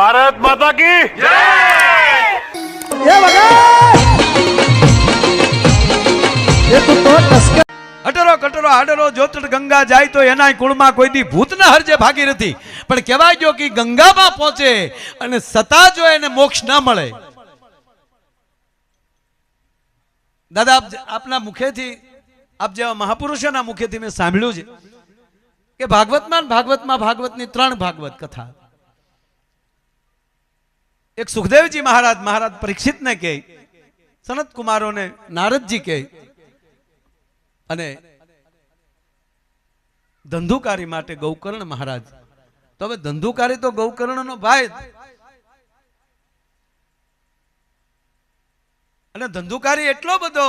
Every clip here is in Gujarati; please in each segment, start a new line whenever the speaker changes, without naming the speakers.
ભારત માતા કી
એ વગર એ તું તો ટસકા
અટરો કટરો આડરો જોતર ગંગા જાય તો એના કુળમાં કોઈ દી ભૂત ના હરજે ભાગી નથી. પણ કહેવાય ગયો કે ગંગામાં પહોંચે અને સતા જો એને મોક્ષ ના મળે. દાદા આપ આપના મુખેથી આપ જેવા મહાપુરુષોના મુખેથી મેં સાંભળ્યું છે કે ભાગવતમાં ભાગવતમાં ભાગવતની ત્રણ ભાગવત કથા. એક સુખદેવજી મહારાજ મહારાજ પરીક્ષિતને કહે સનત કુમારોને નારદજી કહે, અને ધંધુકારી માટે ગૌકર્ણ મહારાજ. તો હવે ધંધુકારી તો ગૌકર્ણનો ભાઈ અને ધંધુકારી એટલો બધો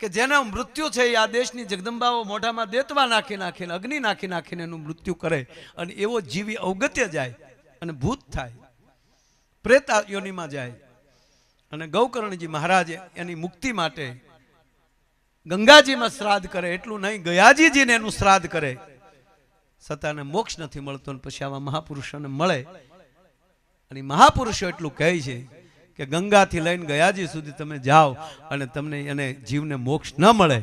કે જેનો મૃત્યુ છે આ દેશની જગદંબાઓ મોઢામાં દેતવા નાખી નાખીને, અગ્નિ નાખી નાખીને એનું મૃત્યુ કરે અને એવો જીવી અવગત્ય જાય અને ભૂત થાય. પ્રેત યોનિમાં જાય. અને ગૌકર્ણજી મહારાજે એની મુક્તિ માટે ગંગાજીમાં શ્રાદ્ધ કરે, એટલું નહીં, ગયાજીજીને એનું શ્રાદ્ધ કરે. સતાને મોક્ષ નથી મળતો પછી આવા મહાપુરુષોને મળે. અને મહાપુરુષો એટલું કહે છે કે ગંગાથી લઈને ગયાજી સુધી તમે જાઓ અને તમને એને જીવને મોક્ષ ન મળે.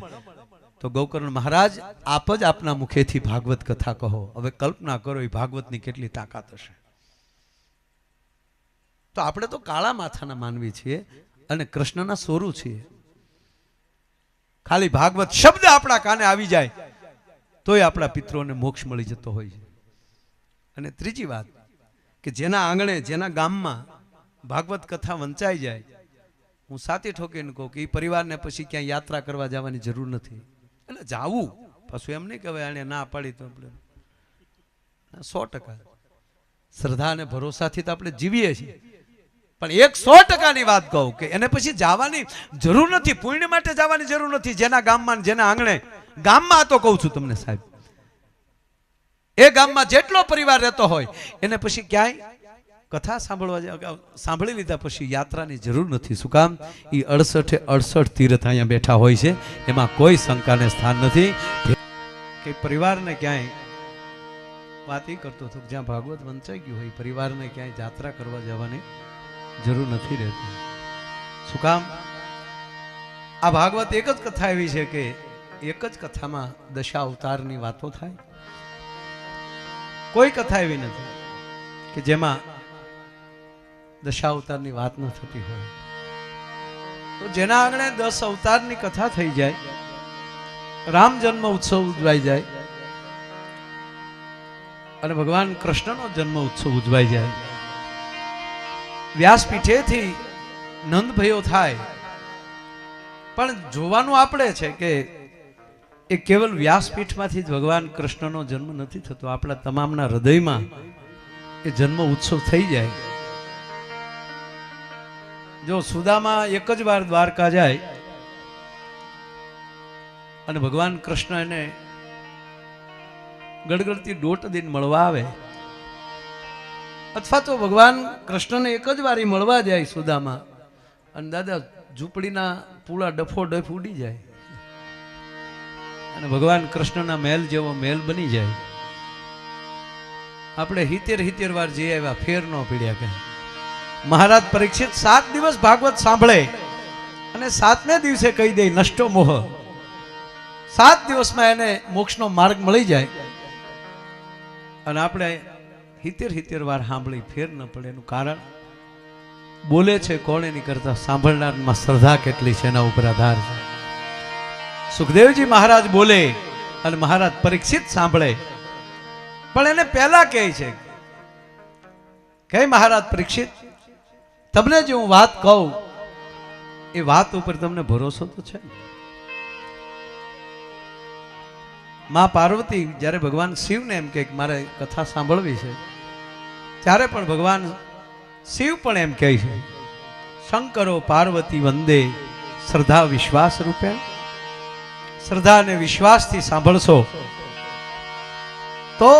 તો ગૌકર્ણ મહારાજ, આપ જ આપના મુખેથી ભાગવત કથા કહો. હવે કલ્પના કરો એ ભાગવતની કેટલી તાકાત હશે. તો આપણે તો કાળા માથાના માનવી છીએ અને કૃષ્ણના સોરું છીએ. ખાલી ભાગવત શબ્દ આપણા કાને આવી જાય, તોય આપણા પિત્રોને મોક્ષ મળી જતો હોય છે. અને ત્રીજી વાત કે જેના આંગણે, જેના ગામમાં ભાગવત કથા વંચાઈ જાય, હું સાતી ઠોકીને કહું કે એ પરિવારને પછી ક્યાંય યાત્રા કરવા જવાની જરૂર નથી. એટલે જાવું, પાછું એમ નહીં કહેવાય એને ના પાડી તો આપણે સો ટકા. શ્રદ્ધા અને ભરોસાથી તો આપણે જીવીએ છીએ. પણ એક સો ટકાની વાત કહું કે એને પછી જવાની જરૂર નથી, પુણ્ય માટે જવાની જરૂર નથી, જેના ગામમાં જેના આંગણે. ગામમાં તો કહું છું તમને સાહેબ. એ ગામમાં જેટલો પરિવાર રહેતો હોય, એને પછી ક્યાંય કથા સાંભળવા સાંભળી લીધા પછી યાત્રાની જરૂર નથી. શું કામ? એ અડસઠે અડસઠ તીર્થ અહીંયા બેઠા હોય છે. એમાં કોઈ શંકાને સ્થાન નથી. કે પરિવારને ક્યાંય વાત એ કરતો હતો, જ્યાં ભાગવત વંચાઈ ગયું હોય, પરિવારને ક્યાંય યાત્રા કરવા જવાની જરૂર નથી રહેતી. શું કામ? આ ભાગવત એક જ કથા એવી છે કે એક જ કથામાં દશા અવતારની વાતો થાય? કોઈ કથા એવી નથી કે જેમાં દશા અવતારની વાત ન થતી હોય. તો જેના આંગણે દસ અવતારની કથા થઈ જાય, રામ જન્મ ઉત્સવ ઉજવાઈ જાય, અને ભગવાન કૃષ્ણનો જન્મ ઉત્સવ ઉજવાઈ જાય. વ્યાસપીઠેથી નંદભયો થાય. પણ જોવાનું આપણે છે કે એ કેવલ વ્યાસપીઠમાંથી જ ભગવાન કૃષ્ણનો જન્મ નથી થતો. આપણા તમામના હૃદયમાં એ જન્મ ઉત્સવ થઈ જાય. જો સુદામાં એક જ વાર દ્વારકા જાય અને ભગવાન કૃષ્ણ એને ગડગડતી દોટ દિન મળવા આવે અથવા તો ભગવાન કૃષ્ણને એક જ વાર મળવા જાય સુદામાં. અને દાદા, ઝૂંપડીના પૂળા ડફો ડફ ઉડી જાય. અને ભગવાન કૃષ્ણના મહેલ જેવો મહેલ બની જાય. આપણે હિતેર હિતેર વાર જઈ આવ્યા, ફેર ન પીડ્યા કે. મહારાજ પરીક્ષિત સાત દિવસ ભાગવત સાંભળે અને સાતમે દિવસે કહી દે, નષ્ટો મોહ. સાત દિવસમાં એને મોક્ષનો માર્ગ મળી જાય. અને આપણે હિતેર હિતેર વાર સાંભળી ફેર ન પડે એનું કારણ. બોલે છે કોણ એની કરતા સાંભળનારમાં શ્રદ્ધા કેટલી છે એના ઉપર આધાર છે. સુખદેવજી મહારાજ બોલે અને મહારાજ પરીક્ષિત સાંભળે. પણ એને પહેલા કહે છે. કહે મહારાજ પરીક્ષિત, તમને જે હું વાત કહું, એ વાત ઉપર તમને ભરોસો તો છે ને? માં પાર્વતી જ્યારે ભગવાન શિવને એમ કે મારે કથા સાંભળવી છે, ત્યારે પણ ભગવાન શિવ પણ એમ કહે છે, શંકરો પાર્વતી વંદે, શ્રદ્ધા વિશ્વાસ રૂપે શ્રદ્ધા વિશ્વાસથી સાંભળશો તો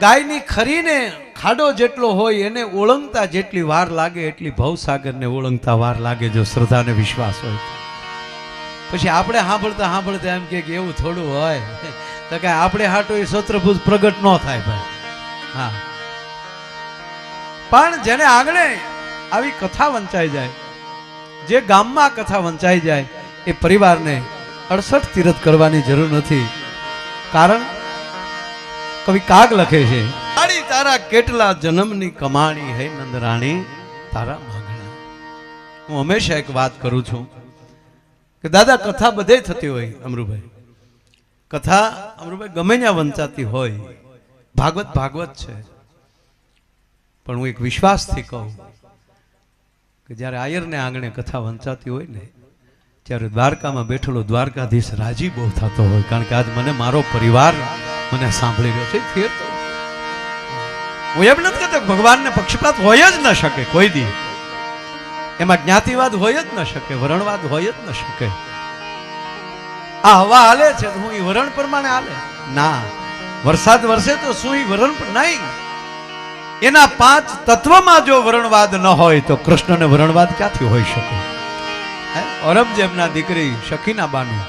ગાયની ખરીને ખાડો જેટલો હોય એને ઓળંગતા જેટલી વાર લાગે, એટલી ભવસાગરને ઓળંગતા વાર લાગે જો શ્રદ્ધા અને વિશ્વાસ હોય. પછી આપણે સાંભળતા સાંભળતા એમ કે એવું થોડું હોય. તો કે આપણે હાટો એ સત્રભુજ પ્રગટ ન થાય ભાઈ. હા. પણ જેને આંગણે આવી કથા વંચાઈ જાય, જે ગામમાં કથા વંચાઈ જાય, એ પરિવારને અડસઠ તીરથ કરવાની જરૂર નથી. કારણ કવિ કાગ લખે છે, આડી તારા કેટલા જન્મની કમાણી હે નંદરાણી? તારા માંગણા. હું હંમેશા એક વાત કરું છું. કે દાદા, કથા બધે થતી હોય, અમરુભાઈ. કથા અમરુભાઈ ગમે ત્યાં વંચાતી હોય. ભાગવત ભાગવત છે. પણ હું એક વિશ્વાસથી કહું કે જ્યારે આયરને આંગણે કથા વંચાતી હોય ને, ત્યારે દ્વારકામાં બેઠેલો દ્વારકાધીશ રાજી બહુ થતો હોય. કારણ કે આજ મને મારો પરિવાર મને સાંભળી રહ્યો છે. ફેર હું એમ નથી કહેતો ભગવાનને પક્ષપાત હોય જ ન શકે, કોઈ દી. એમાં જ્ઞાતિવાદ હોય જ ન શકે, વરણવાદ હોય જ ન શકે. આ હવા હાલે છે હું એ વરણ પ્રમાણે હાલે. ના, વરસાદ વરસે તો શું એ વરણ નહીં. એના પાંચ તત્વમાં જો વરણવાદ ન હોય તો કૃષ્ણને વરણવાદ ક્યાંથી હોઈ શકે? ઔરંગઝેબના દીકરી શકીના બાનુ.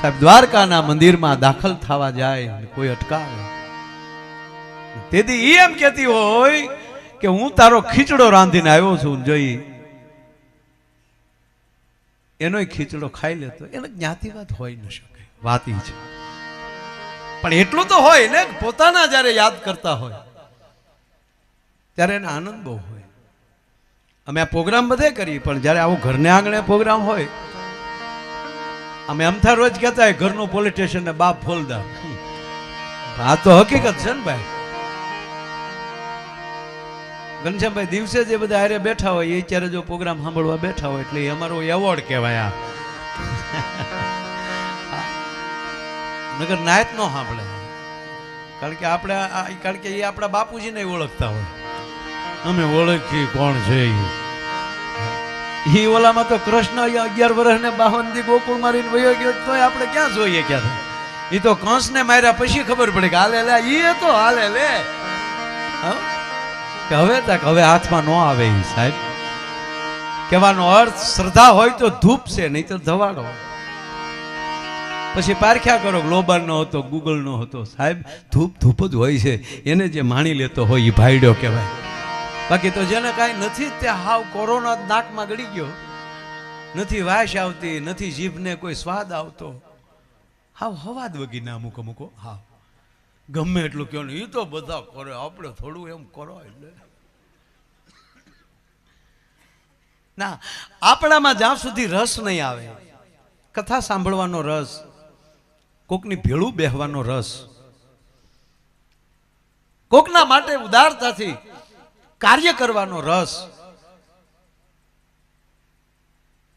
સાહેબ, દ્વારકાના મંદિરમાં દાખલ થવા જાય કોઈ અટકાવે. તેથી એમ કહેતી હોય કે હું તારો ખીચડો રાંધીને આવ્યો છું, જોઈ. એનોય ખીચડો ખાઈ લેતો એને જ્ઞાતિવાદ હોય ન શકે. વાત છે. પણ એટલું તો હોય ને પોતાના જ્યારે યાદ કરતા હોય, ત્યારે એને આનંદ બહુ હોય. અમે આ પ્રોગ્રામ બધે કરીએ, પણ જ્યારે આવું ઘરને આંગણે પ્રોગ્રામ હોય, અમે અમથા રોજ કહેતા હોય, ઘરનું પોલીસ સ્ટેશન ને બાપ ફોલદાર. આ તો હકીકત છે ને ભાઈ. ઘનશ્યામભાઈ, દિવસે જે બધા હારે બેઠા હોય, એ ત્યારે જો પ્રોગ્રામ સાંભળવા બેઠા હોય, એટલે એ અમારો એવોર્ડ કહેવાય આ. નગર નાયત નો સાંભળે. કારણ કે આપણે કારણ કે એ આપણા બાપુજીને ઓળખતા હોય. અમે ઓળખીએ કોણ છે. ઈ? ઓલામાં તો કૃષ્ણ અગિયાર અગિયાર વર્ષને બાવન દી ગોકુળ મારીને વયો ગયો તો આપણે ક્યાં જોઈએ ક્યારે? એ તો કંસને માર્યા પછી ખબર પડે કે હાલે લે એ તો હાલે લે. હા? કે હવે તક હવે હાથમાં ન આવે એ સાહેબ. કહેવાનો અર્થ શ્રદ્ધા હોય તો ધૂપ છે, નહીં તો ધવાડો. પછી પારખ્યા કરો, ગ્લોબલ નો હતો, ગૂગલ નો હતો, સાહેબ. ધૂપ ધૂપ જ હોય છે, એને જે માણી લેતો હોય એ ભાઈડો કહેવાય. બાકી તો જેને કાંઈ નથી, તે હાવ કોરોના નાકમાં ગળી ગયો. નથી વાસ આવતી, નથી જીભને કોઈ સ્વાદ આવતો. હાવ હવાદ વગીને અમુક અમુકો હાવ. ગમે એટલું કહો ને એ તો બધા કરે, આપણે થોડું એમ કરો એટલે. ના, આપણામાં જ્યાં સુધી રસ નહીં આવે, કથા સાંભળવાનો રસ, કોકની ભેળું બેહવાનો રસ, કોકના માટે ઉદારતાથી કાર્ય કરવાનો રસ.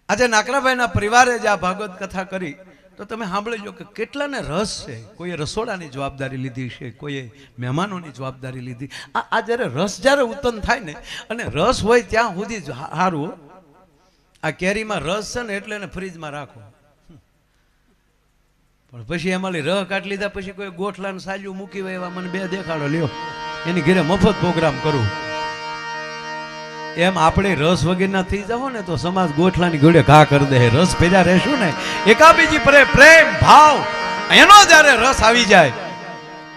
આજે નાકરાભાઈના પરિવારે જે આ ભાગવત કથા કરી. તો તમે સાંભળજો કે કેટલાને રસ છે. કોઈએ રસોડાની જવાબદારી લીધી છે, કોઈએ મહેમાનોની જવાબદારી લીધી. આ આ જ્યારે રસ જ્યારે ઉત્પન્ન થાય ને, અને રસ હોય ત્યાં સુધી જ હારું. આ કેરીમાં રસ છે ને એટલે એને ફ્રીજમાં રાખો. પણ પછી એમાં રહ કાઢી લીધા પછી કોઈ ગોઠલાને સાલ્યું મૂકી હોય એવા મને બે દેખાડો, લ્યો. એની ઘરે મફત પ્રોગ્રામ કરું. એમ આપણે રસ વગેરેના થઈ જાવ ને તો સમાજ ગોઠલાની ગોળે ઘા કરી દે. રસ ભેજા રહેશું ને, એકાબીજી પરે પ્રેમ, ભાવ, એનો જ્યારે રસ આવી જાય.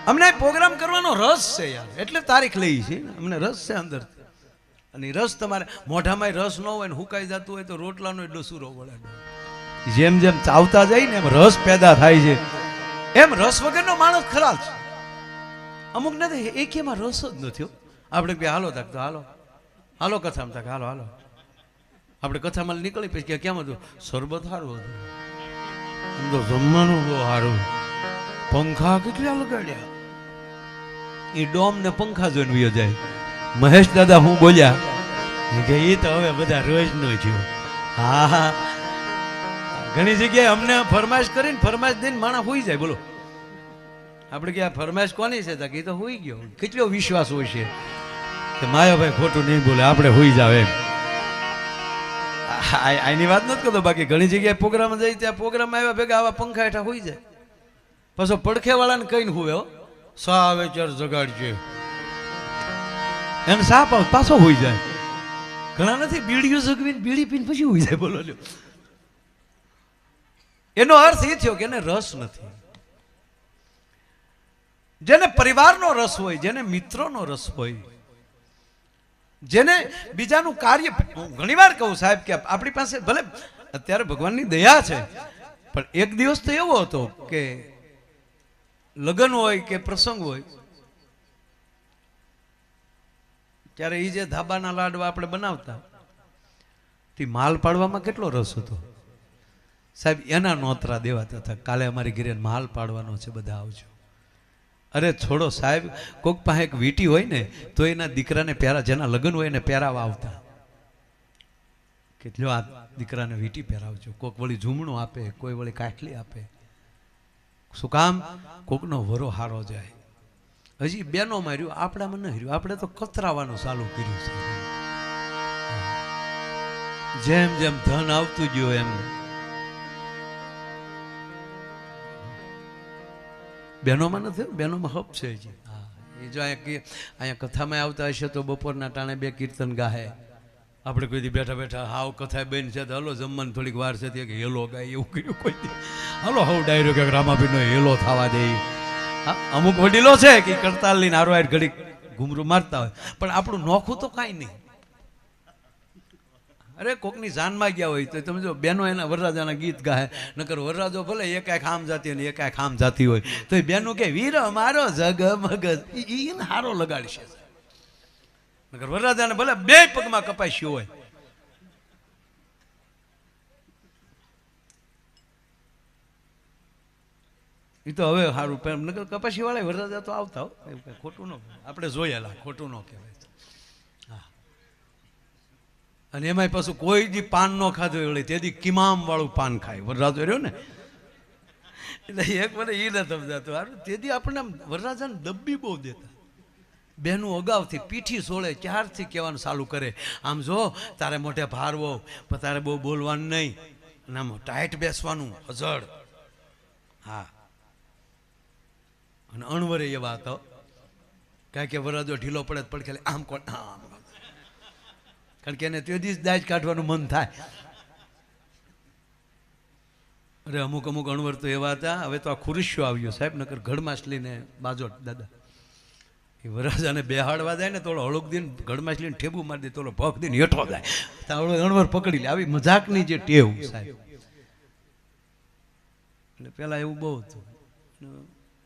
અમને પ્રોગ્રામ કરવાનો રસ છે યાર, એટલે તારીખ લઈ છે. અમને રસ છે અંદર. અને રસ તમારે મોઢામાં રસ ન હોય ને હુકાઈ જતું હોય તો રોટલાનો એટલો સૂરો વળે. જેમ જેમ ચાવતા જાય ને એમ રસ પેદા થાય છે. એમ રસ વગરનો માણસ ખરાબ છે. અમુક નથી, એક એમાં રસ જ નથી. આપણે હાલો તક તો હાલો. હાલો કથામાં તક હાલો હાલો. આપણે કથામાં નીકળી પછી કેમ હતું શરબત સારું હતું. તો જમવાનું બહુ સારું પંખા કેટલા લગાડ્યા? એ ડોમ ને પંખા જોઈને વયો જાય. મહેશ દાદા હું બોલ્યા કે એ તો હવે બધા રોજ નો થયો. હા હા. ઘણી જગ્યાએ અમને ફરમાશ કરીને ફરમાશ દઈને માણસ હોઈ જાય, બોલો. આપણે કે આ ફરમાશ કોની છે? તક એ તો હોઈ ગયો. કેટલો વિશ્વાસ હોય છે. કે માયાભાઈ ખોટું નહીં બોલે, આપણે હોઈ જાવ એમ. આની વાત નથી કરતો, બાકી ઘણી જગ્યાએ પ્રોગ્રામ જાય ત્યાં પ્રોગ્રામ આવ્યા ભેગા આવા પંખા હેઠા હોઈ જાય. પાછો પડખે વાળાને કહીને હુવે, હો. સા આવે ચાર જગાડજે. એમ સાપ પાછો હોઈ જાય. ઘણા નથી, બીડીઓ જગવીને બીડી પીને પછી હોઈ જાય, બોલો લ્યો. એનો અર્થ એ થયો કે એને રસ નથી. જેને પરિવારનો રસ હોય, જેને મિત્રોનો રસ હોય જેને બીજાનું કાર્ય હું ઘણી વાર કહું સાહેબ કે આપણી પાસે ભલે અત્યારે ભગવાનની દયા છે, પણ એક દિવસ તો એવો હતો કે લગ્ન હોય કે પ્રસંગ હોય, ત્યારે એ જે ધાબાના લાડવા આપણે બનાવતા, તે માલ પાડવામાં કેટલો રસ હતો. સાહેબ, એના નોતરા દેવાતા હતા. કાલે અમારી ઘરે માલ પાડવાનો છે, બધા આવજો. અરે છોડો સાહેબ, કોક પાસે એક વીટી હોય ને, તો એના દીકરાને પહેરા, જેના લગ્ન હોય એને પહેરાવા આવતા. કે લ્યો આ દીકરાને વીટી પહેરાવજો. કોક વળી ઝૂમણું આપે, કોઈ વળી કાટલી આપે. શું કામ? કોકનો વરો હારો જાય. હજી બેનો માર્યું, આપણામાં ન હર્યું આપણે તો કતરાવાનું ચાલુ કર્યું છે. જેમ જેમ ધન આવતું ગયું એમ બહેનોમાં નથી બહેનોમાં હપ છે હજી. હા, એ જો અહીંયા અહીંયા કથામાં આવતા હશે તો બપોરના ટાણે બે કીર્તન ગાહે. આપણે કોઈ દી બેઠા બેઠા હાવ કથા બેન છે તો હલો, જમવાનું થોડીક વાર છે તે હેલો ગાય, એવું કર્યું કોઈ હલો, હવ ડાયરો કે રામાભીનો હેલો થવા દે. હા, અમુક વડીલો છે કે કરતાલ લઈને આરો હાર ઘડીક ઘૂમરું મારતા હોય. પણ આપણું નોખું તો કાંઈ નહીં. અરે, કોકની જાનમાં ગયા હોય તો તમે જો બેનો એના વરરાજાના ગીત ગાય. નકર વરરાજો ભલે એક એક આમ જાતી અને એક એક આમ જાતી હોય. તો એ બેનો કે, વીર મારો જગ મગજ એને હારો લગાડશે. નકર વરરાજાને ભલે બે પગમાં કપાસ્યું હોય. એ તો હવે સારું નકર કપાસી વાળા વરરાજા તો આવતા એવું કઈ ખોટું ન આપણે જોયેલા, ખોટું ન કહેવાય. અને એમાંય પાછું કોઈ દી પાન ન ખાધું હોય તેથી કિમામ વાળું પાન ખાય. વરરાજો રહ્યો ને? એટલે એક મને એ ન સમજાતું. હારું, તેથી આપણને વરરાજાને દબ્બી બહુ દેતા. બહેનું અગાઉથી પીઠી સોળે ક્યારથી કહેવાનું ચાલુ કરે? આમ જો, તારે મોઢે ભારવો, પણ તારે બહુ બોલવાનું નહીં. અને આમ ટાઈટ બેસવાનું હજળ હા. અને અણવરે એવા હતો. કારણ કે વરરાજો ઢીલો પડે પડખે આમ કોણ? આમ. કારણ કે એને તે દિવસ દાજ કાઢવાનું મન થાય. અરે, અમુક અમુક અણવર તો એવા હતા. હવે તો આ ખુરશીઓ આવ્યો. સાહેબ, નકર ઘડમાછલીને બાજોટ, દાદા. એ વરરાજાને બેહાડવા જાય ને થોડો હળુક દિન ઘડમાછલીને ઠેબુ મારી દે થોડો ભખ દિન હેઠો જાય. તો આવડો અણવર પકડી લે. આવી મજાકની જે ટેવ, સાહેબ. એટલે પહેલાં એવું બહુ હતું.